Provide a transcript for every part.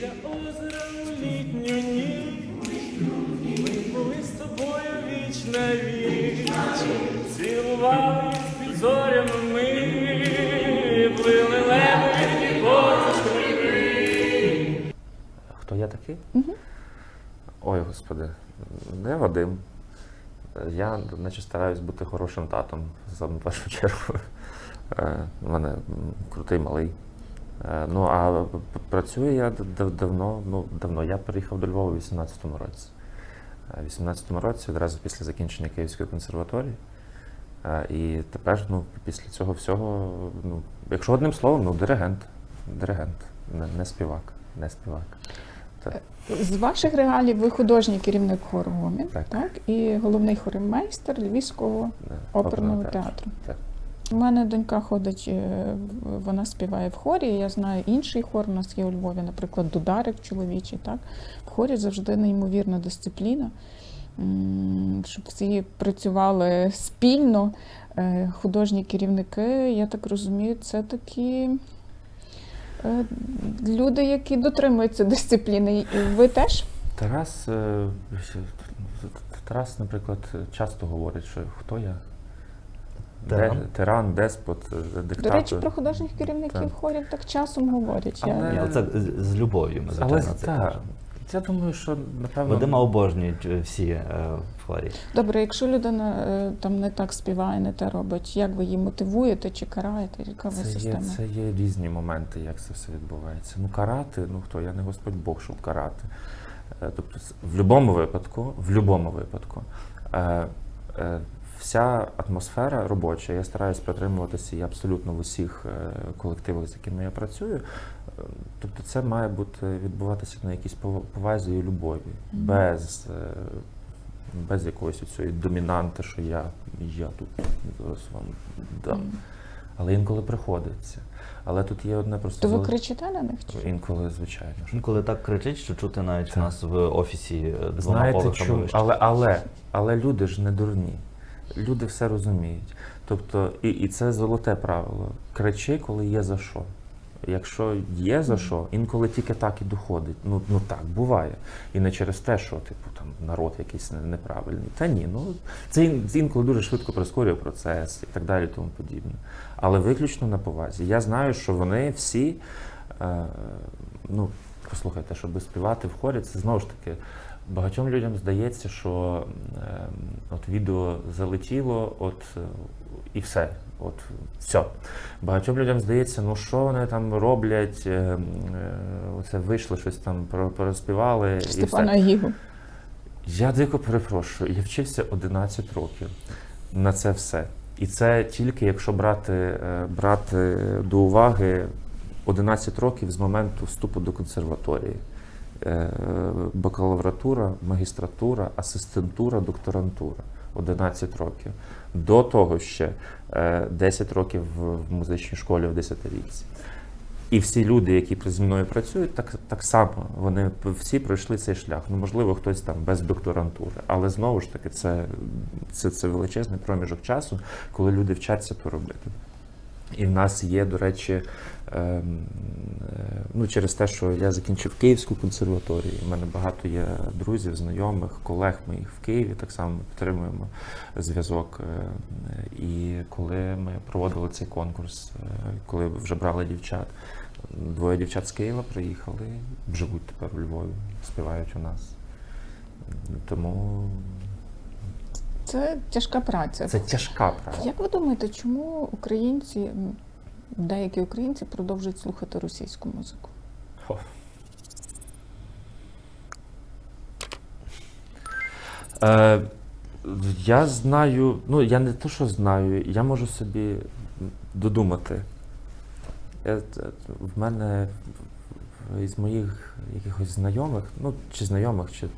Біля озера у літню ніч ми були з тобою віч на віч, цілувались під зорями ми, плили лебеді. Хто я такий? Ой, господи, не Вадим. Я наче стараюсь бути хорошим татом в першу чергу. Е, У мене крутий малий. Е, Ну, а працюю я давно, ну, давно. Я переїхав до Львова у 18-му році. Е, В 18-му році, одразу після закінчення Київської консерваторії. Е, І тепер, ну, після цього всього, ну, якщо одним словом, ну, диригент. Диригент, не, не співак, не співак. Так. З ваших регалій ви художній керівник хору Гомін, Так. так. і головний хоримейстер Львівського Е, оперного театру. Так. У мене донька ходить, е, вона співає в хорі. Я знаю інший хор. У нас є у Львові, наприклад, Дударик чоловічий. Так? В хорі завжди неймовірна дисципліна, щоб всі працювали спільно. Е, Художні керівники, я так розумію, це такі е, люди, які дотримуються дисципліни. Ви теж? Тарас, Тарас, наприклад, часто говорить, що хто я? Тиран. Де, тиран, деспот, е, диктатор. До речі, про художніх керівників Так. хорів так часом говорять. Я- Але- оце з, з любов'ю ми, Але це так, кажемо. я думаю, що напевно. Вадима обожнюють е, всі е, в хорі. Добре, якщо людина е, там не так співає, не те робить, як ви її мотивуєте чи караєте? Яка ви Це є, це є різні моменти, як це все відбувається. Ну, карати, ну хто? Я не Господь Бог, щоб карати. Е, Тобто, в будь-якому випадку, в будь-якому випадку, е, е, вся атмосфера робоча, я стараюсь притримуватися її абсолютно в усіх е, колективах, з якими я працюю. Е, Тобто, це має бути відбуватися на якійсь пов- повазі і любові, Мгм. без. е, Без якоїсь цієї домінанти, що я, я тут зараз вам дам. Мгм. Але інколи приходиться. Але тут є одне просто То ви кричите на них? Чи? інколи, звичайно. Ну, так кричить, що чути навіть Так. у нас в офісі двома Знаєте, чому? Але, але, але люди ж не дурні. Люди все розуміють. Тобто, і, і це золоте правило. Кричи, коли є за що. Якщо є за що, інколи тільки так і доходить. Ну, ну так, буває. І не через те, що типу там народ якийсь неправильний. Та ні, ну це інколи дуже швидко прискорює процес і так далі, тому подібне. Але виключно на повазі. Я знаю, що вони всі, е, ну, послухайте, щоб співати в хорі, це знову ж таки. Багатьом людям здається, що е, от відео залетіло, от е, і все. От все. Багатьом людям здається, ну що вони там роблять, е, е, оце вийшли, щось там про- проспівали. Степана. Гігу. Я дико перепрошую, я вчився 11 років на це все. І це тільки якщо брати, е, брати до уваги 11 років з моменту вступу до консерваторії. Е, Бакалавратура, магістратура, асистентура, докторантура. 11 років. До того ще е, 10 років в музичній школі в 10 ріці. І всі люди, які зі мною працюють, так, так само вони всі пройшли цей шлях. Ну, можливо, хтось там без докторантури, але знову ж таки, це, це, це величезний проміжок часу, коли люди вчаться то робити. І в нас є, до речі, ем, е, ну, через те, що я закінчив Київську консерваторію, у мене багато є друзів, знайомих, колег моїх в Києві, так само ми підтримуємо зв'язок. Е, І коли ми проводили цей конкурс, е, коли вже брали дівчат, двоє дівчат з Києва приїхали, живуть тепер у Львові, співають у нас. Тому Це тяжка праця. це тяжка праця. Як ви думаєте, чому українці, деякі українці продовжують слухати російську музику? Хо. Е, я знаю, ну я не то, що знаю, я можу собі додумати. Я, в мене із моїх якихось знайомих, ну чи знайомих, чи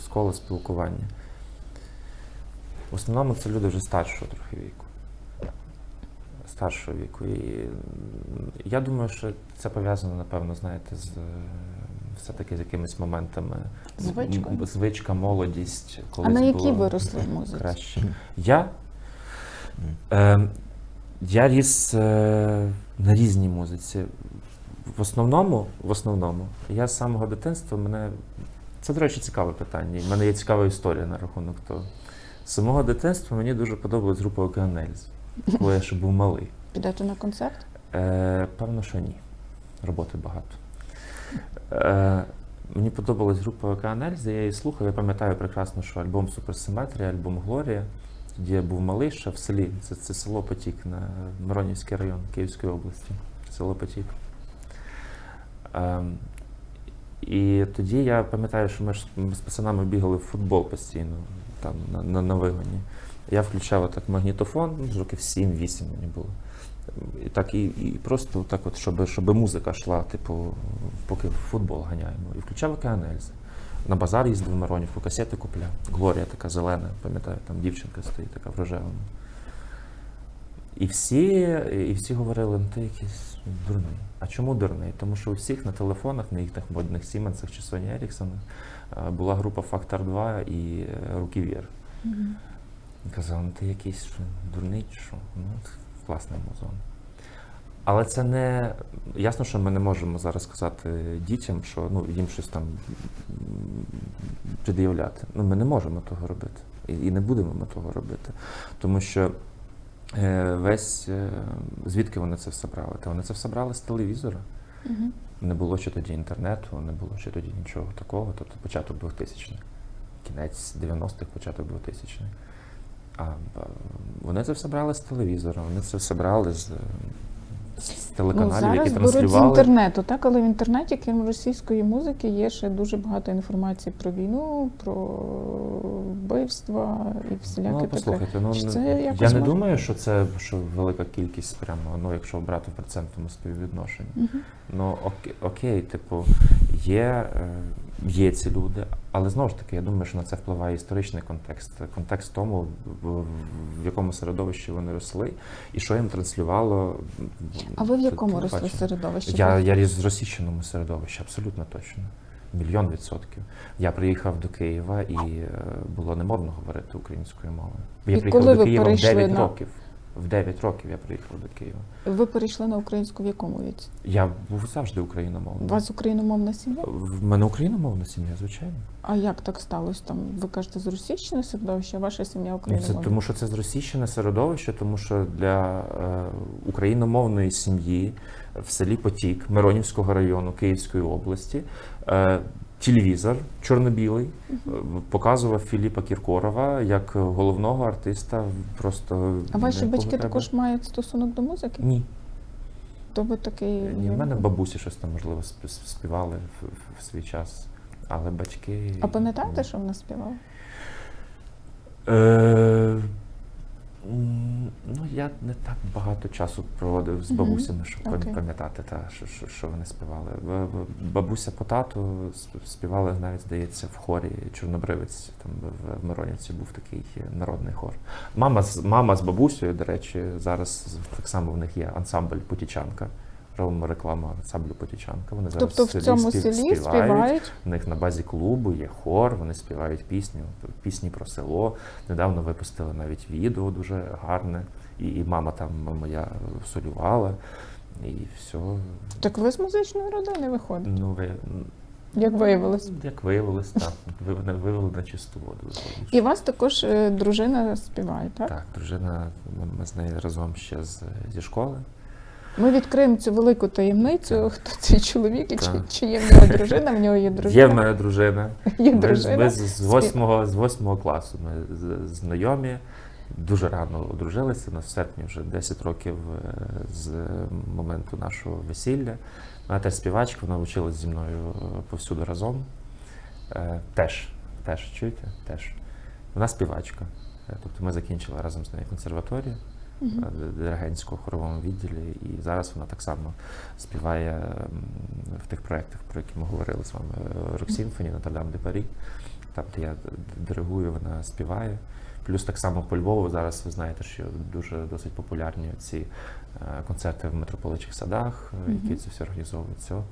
з кола спілкування. В основному це люди вже старшого трохи віку. Старшого віку. І я думаю, що це пов'язано, напевно, знаєте, з е, все-таки з якимись моментами. Звичкою? М, Звичка, молодість. А на було виросли музиці? краще. Я, е, я ріс е, на різній музиці. в основному, в основному, я з самого дитинства мене. Це, до речі, цікаве питання. У мене є цікава історія на рахунок того. З самого дитинства мені дуже подобалась група Океанельз, коли я ще був малий. Підете на концерт? Е, певно, що ні. Роботи багато. Е, мені подобалась група Океанельз, я її слухав. Я пам'ятаю прекрасно, що альбом Суперсиметрія, альбом Глорія. Тоді я був малий ще в селі. Це, це село Потік на Миронівський район Київської області. Село Потік. Ем, і тоді я пам'ятаю, що ми ж з пацанами бігали в футбол постійно, там на, на, на вигоні. Я включав так магнітофон, ну, років 7-8 мені було. І так, і, і просто так, от, щоб, щоб музика йшла, типу, поки в футбол ганяємо. І включав океанельзи. На базар їздив в Миронівку, касети купляв. Глорія така зелена, пам'ятаю, там дівчинка стоїть, така в рожевому. І всі, і всі говорили, ну ти якийсь дурний. А чому дурний? Тому що у всіх на телефонах, на їхніх модних Сіменсах чи Соні Еріксонах була група Фактор 2 і е, Руки Вір. Казав, ну ти якийсь що, дурний чи що? Ну, класний музон. Але це не ясно, що ми не можемо зараз сказати дітям, що ну, їм щось там пред'являти. Ну, ми не можемо того робити. І, не будемо ми того робити. Тому що е, весь е, звідки вони це все брали? Та вони це все брали з телевізора. Мгм. Не було ще тоді інтернету, не було ще тоді нічого такого. Тобто початок 2000-х, кінець 90-х, початок 2000-х. А вони це все брали з телевізора, вони це все брали з, з Ну, телеканалів, зараз які беруть з інтернету, так, але в інтернеті, крім російської музики, є ще дуже багато інформації про війну, про вбивства і всіляке Ну, таке. послухайте, ну це я не думаю, що це що велика кількість прямо, ну якщо брати в процентному співвідношенні. Мгм. Ну окей, окей, типу, є, е, є ці люди, але знову ж таки, я думаю, що на це впливає історичний контекст. Контекст тому, в, якому середовищі вони росли, і що їм транслювало. А ви в якому росли середовищі? Я, я ріс в російщеному середовищі, абсолютно точно. Мільйон відсотків. Я приїхав до Києва і е, було не модно говорити українською мовою. Я І приїхав коли до Києва в 9 на- років. В 9 років я приїхав до Києва. Ви перейшли на українську в якому віці? Я був завжди У вас україномовна сім'я? В мене україномовна сім'я, звичайно. А як так сталося? Там ви кажете з російщини середовища, а ваша сім'я Ну, це тому, що це зросійщене середовище, тому що для е, україномовної сім'ї в селі Потік Миронівського району Київської області е, телевізор чорно-білий е, показував Філіпа Кіркорова як головного артиста. Просто А ваші батьки треба. також мають стосунок до музики? ні. То ви такий Ні, в мене бабусі щось там можливо співали в, в- в свій час, але батьки. А пам'ятаєте, що вона співала? Е, ну, я не так багато часу проводив з бабусями, щоб okay. Пам'ятати, та, що, що, що вони співали. Бабуся по тату сп- співали навіть, здається, в хорі Чорнобривець. Там в- Миронівці був такий народний хор. Мама з, мама з бабусею, до речі, зараз так само в них є ансамбль Потічанка. Робимо рекламу ансамблю Потічанка. Вони зараз Тобто в цьому спів- селі співають у них на базі клубу є хор, вони співають пісню, пісні про село. Недавно випустили навіть відео дуже гарне. І, і мама там моя солювала, і все. Так ви з музичної родини виходите, Ну, ви, як виявилось. як виявилось, так. Ви вивели на чисту воду. виходить. І вас також е, дружина співає, так? Так, дружина, ми, ми з нею разом ще з, зі школи. Ми відкриємо цю велику таємницю, хто цей чоловік, і чи, Так. чи є в нього дружина, в нього є дружина. Є в мене дружина. Є Ми, дружина. ми з, з, восьмого, з восьмого класу ми з- знайомі. Дуже рано одружилися. У нас в серпні вже 10 років е, з моменту нашого весілля. Вона теж співачка, вона вчилась зі мною е, повсюди разом. Е, Теж, теж, чуєте? Теж. Вона співачка. Е, Тобто ми закінчили разом з нею консерваторію диригентського хоровому відділі, і зараз вона так само співає в тих проєктах, про які ми говорили з вами. Рок Наталям Notre-Dame de Paris, там, де я диригую, вона співає. Плюс так само по Львову зараз ви знаєте, що дуже досить популярні ці е, концерти в митрополичих садах, які це все організовується. От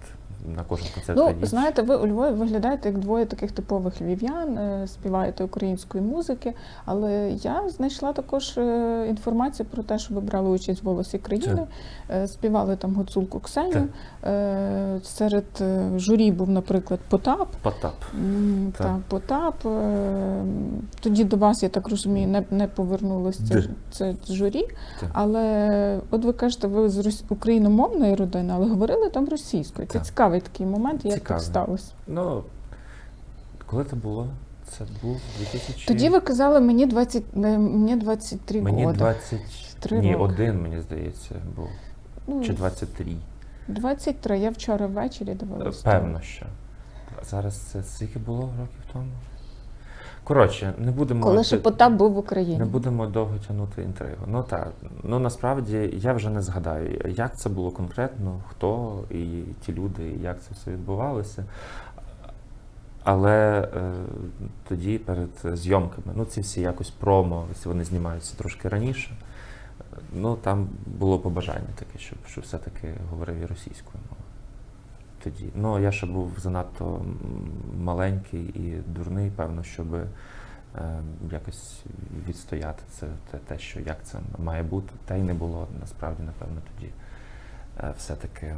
на кожен концерт Ну, знаєте, ви у Львові виглядаєте як двоє таких типових львів'ян, е, співаєте української музики, але я знайшла також е, інформацію про те, що ви брали участь в голосі країни, е, співали там гуцулку Ксеню. Так. Е, Серед журі був, наприклад, Потап. Потап. Та, Потап. Е, Тоді до вас, я так розумію, не, не повернулося це, це журі. Так. Але от ви кажете, ви з рос- україномовної родини, але говорили там російською. Це Так. цікавий такий момент, як Цікавий. так сталося. Ну, коли це було? Це був 2000... Тоді ви казали, мені 20, е, мені 23 Мені роки. 20... Три Ні, роки. один, мені здається, був. Ну, Чи 23. 23. Я вчора ввечері дивилася. Певно, що. Зараз це скільки було років тому? Коротше, не будемо. Коли ще Потап був в Україні. Не будемо довго тягнути інтригу. Ну так, ну насправді я вже не згадаю, як це було конкретно, хто і ті люди, і як це все відбувалося. Але е, тоді перед зйомками, ну ці всі якось промо, вони знімаються трошки раніше. Ну там було побажання таке, щоб, щоб все-таки говорив і російською мовою. Тоді. Ну я ще був занадто маленький і дурний, певно, щоб е, якось відстояти це те, те, що як це має бути. Та й не було насправді, напевно, тоді е, все-таки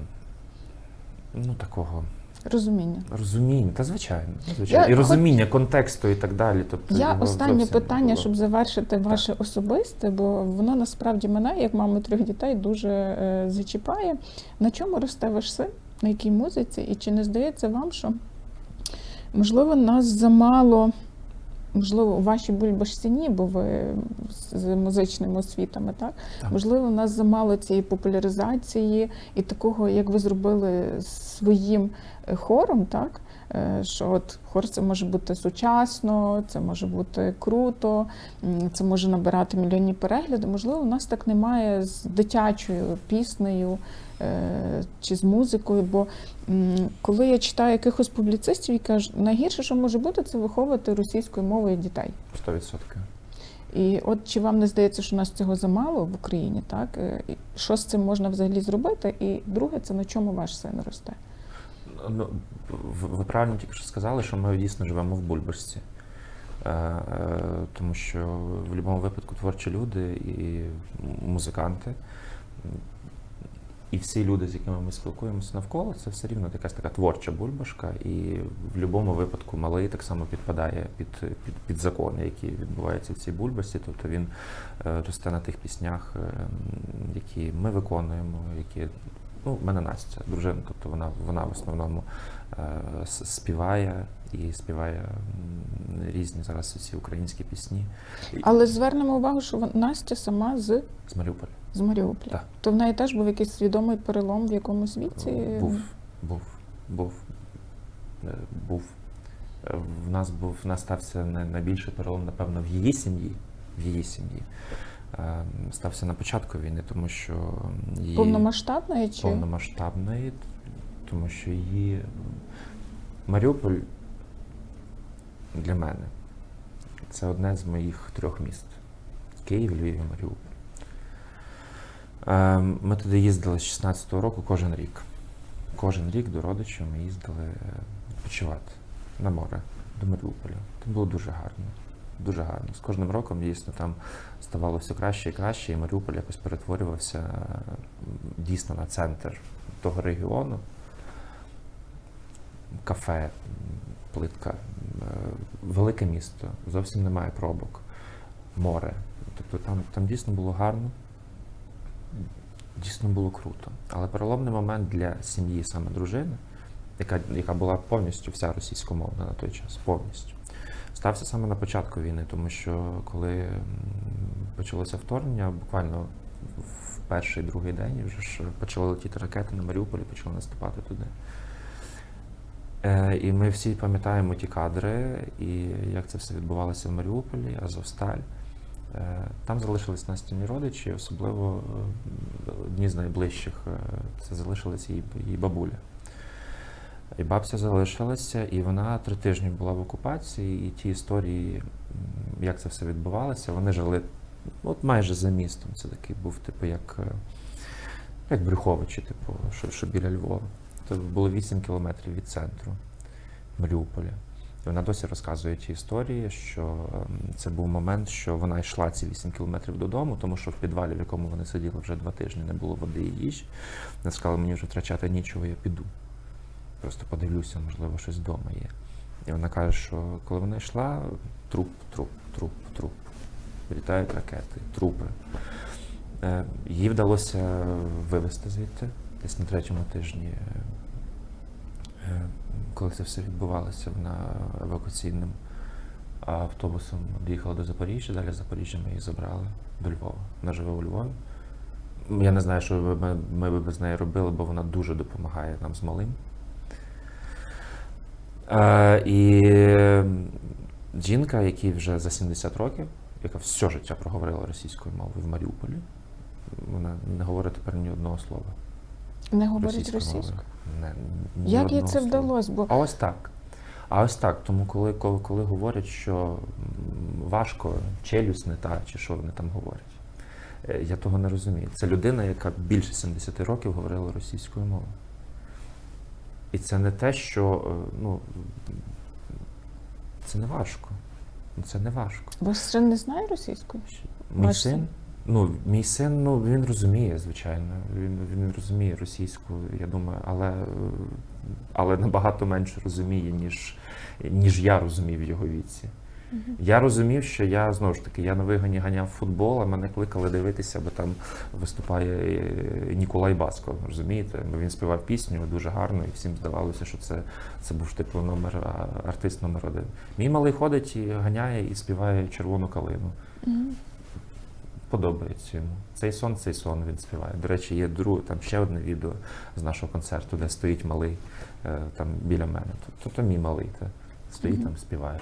ну, такого Розуміння. розуміння. Та звичайно, звичайно. Я і хоч- розуміння контексту і так далі. Тобто Я останнє питання, щоб завершити ваше особисте, бо воно насправді мене, як маму трьох дітей, дуже е, зачіпає. На чому росте ваш син? На якій музиці? І чи не здається вам, що можливо нас замало, можливо, у вашій бульбашці ні, бо ви з музичними освітами, так? Так. Можливо, у нас замало цієї популяризації і такого, як ви зробили своїм е, хором, так? Е, Що от хор це може бути сучасно, це може бути круто, це може набирати мільйонні перегляди. Можливо, у нас так немає з дитячою піснею чи з музикою. Бо коли я читаю якихось публіцистів, які кажуть, найгірше, що може бути, це виховувати російською мовою дітей. 100%. І от чи вам не здається, що у нас цього замало в Україні, так? Е, Що з цим можна взагалі зробити? І друге, це на чому ваш син росте? Ну, ви правильно тільки що сказали, що ми дійсно живемо в бульбашці. Е, е, Тому що в будь-якому випадку творчі люди і музиканти, і всі люди, з якими ми спілкуємося навколо, це все рівно якась така творча бульбашка, і в будь-якому випадку малий так само підпадає під, під, під закони, які відбуваються в цій бульбасі. Тобто він е, росте на тих піснях, е, які ми виконуємо, які ну, в мене Настя, дружина, тобто вона, вона в основному е, співає і співає різні зараз ці українські пісні Але звернемо увагу, що Настя сама з, з Маріуполя. з Маріуполя. Так. То в неї теж був якийсь свідомий перелом в якомусь віці. Був, був, був, е, був. В нас був в нас стався найбільший перелом, напевно, в її сім'ї. В її сім'ї. Е, Стався на початку війни, тому що її Повномасштабної чи повномасштабної, тому що її Маріуполь для мене це одне з моїх трьох міст: Київ, Львів і Маріуполь. Е, Ми туди їздили з 16-го року кожен рік. Кожен рік до родичів ми їздили е, відпочивати на море до Маріуполя. Це було дуже гарно. Дуже гарно. З кожним роком дійсно там ставало все краще і краще, і Маріуполь якось перетворювався дійсно на центр того регіону. Кафе, плитка, е, велике місто, зовсім немає пробок, море. Тобто там, там дійсно було гарно, дійсно було круто. Але переломний момент для сім'ї саме дружини, яка, яка була повністю вся російськомовна на той час, повністю. Стався саме на початку війни, тому що коли почалося вторгнення, буквально в перший другий день вже ж почали летіти ракети на Маріуполі, почали наступати туди. Е, і ми всі пам'ятаємо ті кадри, і як це все відбувалося в Маріуполі, Азовсталь. Е, Там залишились Настіні родичі, особливо е, одні з найближчих е, це залишилась її, її бабуля. І бабця залишилася, і вона три тижні була в окупації, і ті історії, як це все відбувалося, вони жили от майже за містом. Це такий був, типу, як, е, як Брюховичі, типу, що, що біля Львова. То було 8 кілометрів від центру Маріуполя. І вона досі розказує ті історії, що ем, це був момент, що вона йшла ці 8 кілометрів додому, тому що в підвалі, в якому вони сиділи вже два тижні, не було води і їжі. Вона сказала, мені вже втрачати нічого, я піду. Просто подивлюся, можливо, щось вдома є. І вона каже, що коли вона йшла, труп, труп, труп, труп. Літають ракети, трупи. Е, Їй вдалося вивезти звідти десь на третьому тижні, е, е, коли це все відбувалося, вона евакуаційним автобусом доїхала до Запоріжжя, далі з Запоріжжя ми її забрали до Львова. Вона живе у Львові. Я не знаю, що ми, ми би без неї робили, бо вона дуже допомагає нам з малим. Е, і жінка, якій вже за 70 років, яка все життя проговорила російською мовою в Маріуполі, вона не говорить тепер ні одного слова. Не говорить російською Як їй це вдалося? Бо А ось так. А ось так. Тому коли, коли, коли говорять, що важко, челюсть не та, чи що вони там говорять, е, я того не розумію. Це людина, яка більше 70 років говорила російською мовою. І це не те, що е, ну, це не важко. Ну, Це не важко. ваш син не знає російською? Мій Ваш син, син? ну, мій син, ну він розуміє, звичайно. Він, він розуміє російську, я думаю, але, е, але набагато менше розуміє, ніж, ніж я розумів в його віці. Я розумів, що я знову ж таки я на вигоні ганяв футбол, а мене кликали дивитися, бо там виступає е, Ніколай Баско. Розумієте? Бо він співав пісню дуже гарно, і всім здавалося, що це, це був типу номер артист номер один. Мій малий ходить і ганяє і співає червону калину. Мгм. Подобається йому. Цей сон, цей сон він співає. До речі, є друге, там ще одне відео з нашого концерту, де стоїть малий е, там біля мене. Тобто то мій малий та, стоїть Мгм. там, співає.